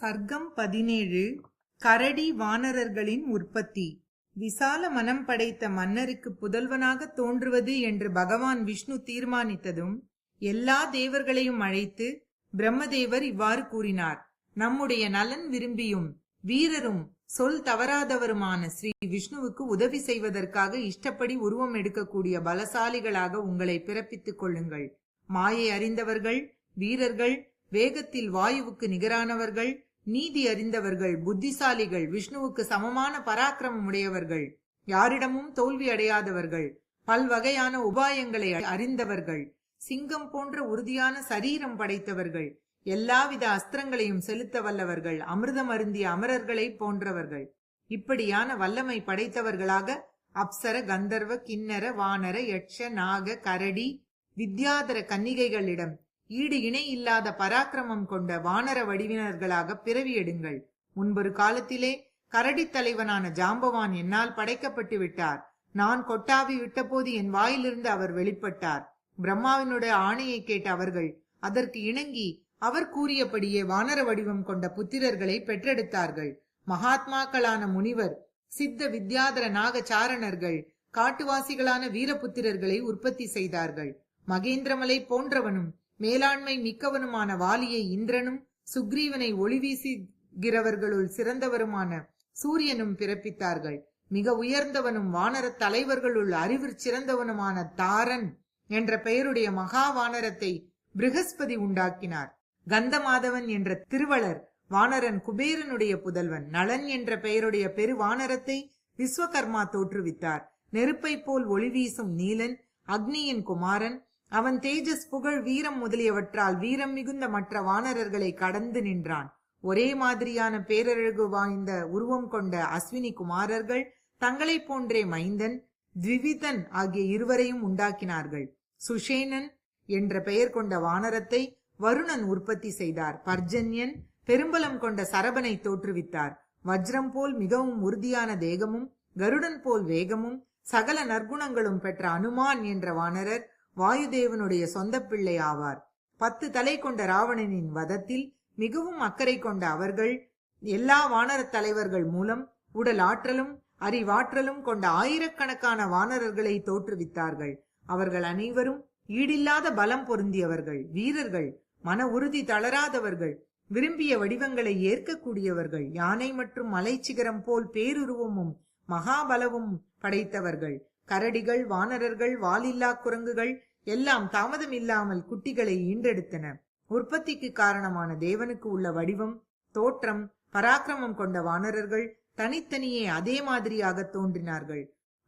சர்க்கம் பதினேழு கரடி வானரர்களின் உற்பத்தி. விசால மனம் படைத்த மன்னருக்கு புதல்வனாக தோன்றுவது என்று பகவான் விஷ்ணு தீர்மானித்ததும் எல்லா தேவர்களையும் அழைத்து பிரம்மதேவர் இவ்வாறு கூறினார். நம்முடைய நலன் விரும்பியும் வீரரும் சொல் தவறாதவருமான ஸ்ரீ விஷ்ணுவுக்கு உதவி செய்வதற்காக இஷ்டப்படி உருவம் எடுக்கக்கூடிய பலசாலிகளாக உங்களை பிறப்பித்துக் கொள்ளுங்கள். மாயை அறிந்தவர்கள் வீரர்கள் வேகத்தில் வாயுவுக்கு நிகரானவர்கள் நீதி அறிந்தவர்கள் புத்திசாலிகள் விஷ்ணுவுக்கு சமமான பராக்கிரமம் உடையவர்கள் யாரிடமும் தோல்வி அடையாதவர்கள் பல்வகையான உபாயங்களை அறிந்தவர்கள் சிங்கம் போன்ற உறுதியான சரீரம் படைத்தவர்கள் எல்லாவித அஸ்திரங்களையும் செலுத்த வல்லவர்கள் அமிர்தம் அருந்திய அமரர்களை போன்றவர்கள். இப்படியான வல்லமை படைத்தவர்களாக அப்சர கந்தர்வ கிண்ணர வானர யட்ச நாக கரடி வித்யாதர கன்னிகைகளிடம் ஈடு இணை இல்லாத பராக்கிரமம் கொண்ட வானர வடிவினர்களாக பிறவி எடுங்கள் முன்பொரு காலத்திலே கரடித் தலைவனான ஜாம்பவான் என்னால் படைக்கப்பட்டு விட்டார். நான் கொட்டாவி விட்டபோது என் வாயிலிருந்து அவர் வெளிப்பட்டார். பிரம்மாவினுடைய ஆணையை கேட்ட அவர்கள் அதற்கு இணங்கி அவர் கூறியபடியே வானர வடிவம் கொண்ட புத்திரர்களை பெற்றெடுத்தார்கள். மகாத்மாக்களான முனிவர் சித்த வித்யாதர நாகச்சாரணர்கள் காட்டுவாசிகளான வீரபுத்திரர்களை உற்பத்தி செய்தார்கள். மகேந்திரமலை போன்றவனும் மேலாண்மை மிக்கவனுமான வாலியை இந்திரனும் சுக்ரீவனை ஒளிவீசுகிறவர்களுள் சிறந்தவருமான சூரியனும் பிறப்பித்தார்கள். மிக உயர்ந்தவனும் வானர தலைவர்களுள் அறிவிற் சிறந்தவனுமான தாரன் என்ற பெயருடைய மகா வானரத்தை பிருகஸ்பதி உண்டாக்கினார். கந்தமாதவன் என்ற திருவளர் வானரன் குபேரனுடைய புதல்வன் நளன் என்ற பெயருடைய பெருவானரத்தை விஸ்வகர்மா தோற்றுவித்தார். நெருப்பை போல் ஒளி வீசும் நீலன் அக்னியின் குமாரன் அவன் தேஜஸ் புகழ் வீரம் முதலியவற்றால் வீரம் மிகுந்த மற்ற வானரர்களை கடந்து நின்றான். ஒரே மாதிரியான பேரழகு வாய்ந்த உருவம் கொண்ட அஸ்வினி குமாரர்கள் தங்களைப் போன்றே மைந்தன் த்விவிதன் ஆகிய இருவரையும் உண்டாக்கினார்கள். சுஷேனன் என்ற பெயர் கொண்ட வானரத்தை வருணன் உற்பத்தி செய்தார். பர்ஜன்யன் பெரும்பலம் கொண்ட சரபனை தோற்றுவித்தார். வஜ்ரம் போல் மிகவும் உறுதியான தேகமும் கருடன் போல் வேகமும் சகல நற்குணங்களும் பெற்ற அனுமான் என்ற வானரர் வாயுதேவனுடைய சொந்த பிள்ளை ஆவார். பத்து தலை கொண்ட ராவணனின் வதத்தில் மிகவும் அக்கறை கொண்ட அவர்கள் எல்லா வானர தலைவர்கள் மூலம் உடல் ஆற்றலும் அறிவாற்றலும் கொண்ட ஆயிரக்கணக்கான வானரர்களை தோற்றுவித்தார்கள். அவர்கள் அனைவரும் ஈடில்லாத பலம் பொருந்தியவர்கள் வீரர்கள் மன உறுதி தளராதவர்கள் விரும்பிய வடிவங்களை ஏற்கக்கூடியவர்கள் யானை மற்றும் மலைச்சிகரம் போல் பேருருவமும் மகாபலவும் படைத்தவர்கள். கரடிகள் வானரர்கள் வாலில்லா குரங்குகள் எல்லாம் தாமதம் இல்லாமல் குட்டிகளை ஈன்றெடுத்தன. உற்பத்திக்கு காரணமான தேவனுக்கு உள்ள வடிவம் தோற்றம் பராக்கிரமம் கொண்ட வானரர்கள் தனித்தனியே அதே மாதிரியாக தோன்றினார்கள்.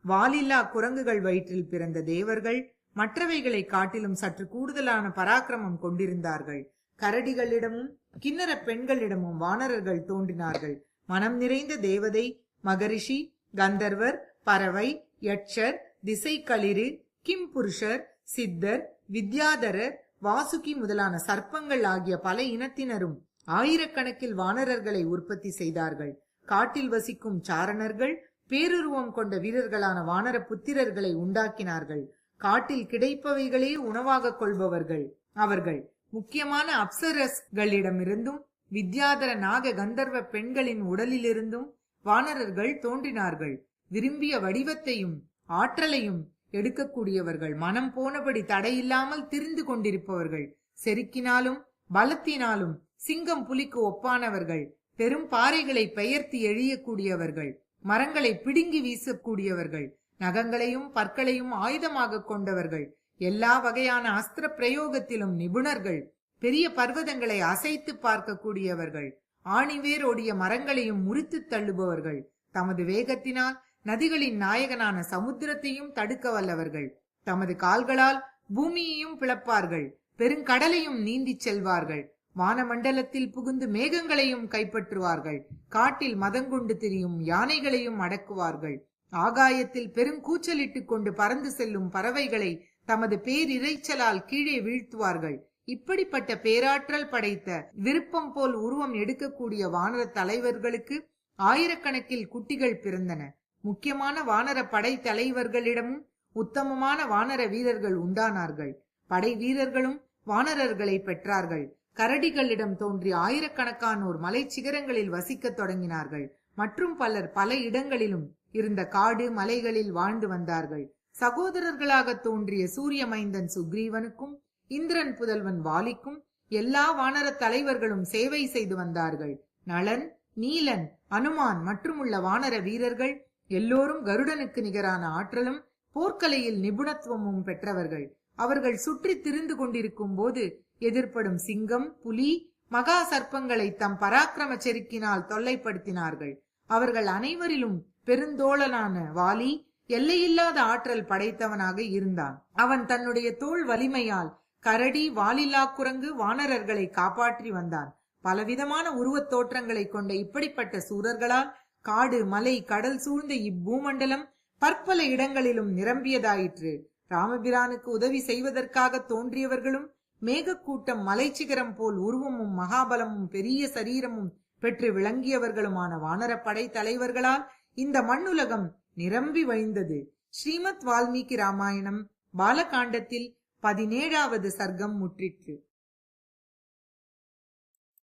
வாலில்லா குரங்குகள் வயிற்றில் பிறந்த தேவர்கள் மற்றவைகளை காட்டிலும் சற்று கூடுதலான பராக்கிரமம் கொண்டிருந்தார்கள். கரடிகளிடமும் கிண்ணற பெண்களிடமும் வானரர்கள் தோன்றினார்கள். மனம் நிறைந்த தேவதை மகரிஷி கந்தர்வர் பறவை யட்சர் திசைக்களிறு கிம்புருஷர் சித்தர் வித்யாதரர் வாசுகி முதலான சர்ப்பங்கள் ஆகிய பல இனத்தினரும் ஆயிரக்கணக்கில் வானரர்களை உற்பத்தி செய்தார்கள். காட்டில் வசிக்கும் சாரணர்கள் பேருருவம் கொண்ட வீரர்களான வானர புத்திரர்களை உண்டாக்கினார்கள். காட்டில் கிடைப்பவைகளே உணவாக கொள்பவர்கள். அவர்கள் முக்கியமான அப்சரஸ்களிடமிருந்தும் வித்யாதர நாக கந்தர்வ பெண்களின் உடலிலிருந்தும் வானரர்கள் தோன்றினார்கள். விரும்பிய வடிவத்தையும் ஆற்றலையும் எடுக்கக்கூடியவர்கள். மனம் போனபடி தடையில்லாமல் திரிந்து கொண்டிருப்பவர்கள். செருக்கினாலும் பலத்தினாலும் சிங்கம் புலிக்கு ஒப்பானவர்கள். பெரும் பாறைகளை பெயர்த்து எழியக்கூடியவர்கள். மரங்களை பிடுங்கி வீசக்கூடியவர்கள். நகங்களையும் பற்களையும் ஆயுதமாக கொண்டவர்கள். எல்லா வகையான அஸ்திர பிரயோகத்திலும் நிபுணர்கள். பெரிய பர்வதங்களை அசைத்து பார்க்கக்கூடியவர்கள். ஆணிவேர் மரங்களையும் முறித்து தள்ளுபவர்கள். தமது வேகத்தினால் நதிகளின் நாயகனான சமுத்திரத்தையும் தடுக்க வல்லவர்கள். தமது கால்களால் பூமியையும் பிளப்பார்கள். பெருங்கடலையும் நீந்திச் செல்வார்கள். வானமண்டலத்தில் புகுந்து மேகங்களையும் கைப்பற்றுவார்கள். காட்டில் மதங்கொண்டு திரியும் யானைகளையும் அடக்குவார்கள். ஆகாயத்தில் பெருங்கூச்சலிட்டுக் கொண்டு பறந்து செல்லும் பறவைகளை தமது பேரிரைச்சலால் கீழே வீழ்த்துவார்கள். இப்படிப்பட்ட பேராற்றல் படைத்த விருப்பம் போல் உருவம் எடுக்கக்கூடிய வானர தலைவர்களுக்கு ஆயிரக்கணக்கில் குட்டிகள் பிறந்தன. முக்கியமான வானர படை தலைவர்களிடமும் உத்தமமான வானர வீரர்கள் உண்டானார்கள். படை வீரர்களும் வானரர்களை பெற்றார்கள். கரடிகளிடம் தோன்றி ஆயிரக்கணக்கானோர் மலை சிகரங்களில் வசிக்கத் தொடங்கினார்கள். மற்றும் பலர் பல இடங்களிலும் இருந்த காடு மலைகளில் வாழ்ந்து வந்தார்கள். சகோதரர்களாக தோன்றிய சூரிய மைந்தன் சுக்ரீவனுக்கும் இந்திரன் புதல்வன் வாலிக்கும் எல்லா வானர தலைவர்களும் சேவை செய்து வந்தார்கள். நளன் நீலன் அனுமான் மற்றும் உள்ள வானர வீரர்கள் எல்லோரும் கருடனுக்கு நிகரான ஆற்றலும் போர்க்கலையில் நிபுணத்துவமும் பெற்றவர்கள். அவர்கள் சுற்றி திரிந்து கொண்டிருக்கும் போது எதிர்ப்படும் சிங்கம் புலி மகா சர்ப்பங்களை தம் பராக்கிரம செருக்கினால் தொல்லைப்படுத்தினார்கள். அவர்கள் அனைவரிலும் பெருந்தோழனான வாலி எல்லையில்லாத ஆற்றல் படைத்தவனாக இருந்தான். அவன் தன்னுடைய தோல் வலிமையால் கரடி வாலில்லா குரங்கு வானரர்களை காப்பாற்றி வந்தான். பலவிதமான உருவத் தோற்றங்களை கொண்ட இப்படிப்பட்ட சூரர்களால் காடு மலை கடல் சூழ்ந்த இப்பூமண்டலம் பற்பல இடங்களிலும் நிரம்பியதாயிற்று. ராமபிரானுக்கு உதவி செய்வதற்காக தோன்றியவர்களும் மேகக்கூட்டம் மலைச்சிகரம் போல் உருவமும் மகாபலமும் பெரிய சரீரமும் பெற்று விளங்கியவர்களுமான வானரப்படை தலைவர்களால் இந்த மண்ணுலகம் நிரம்பி வழிந்தது. ஸ்ரீமத் வால்மீகி ராமாயணம் பாலகாண்டத்தில் பதினேழாவது சர்க்கம் முற்றிற்று.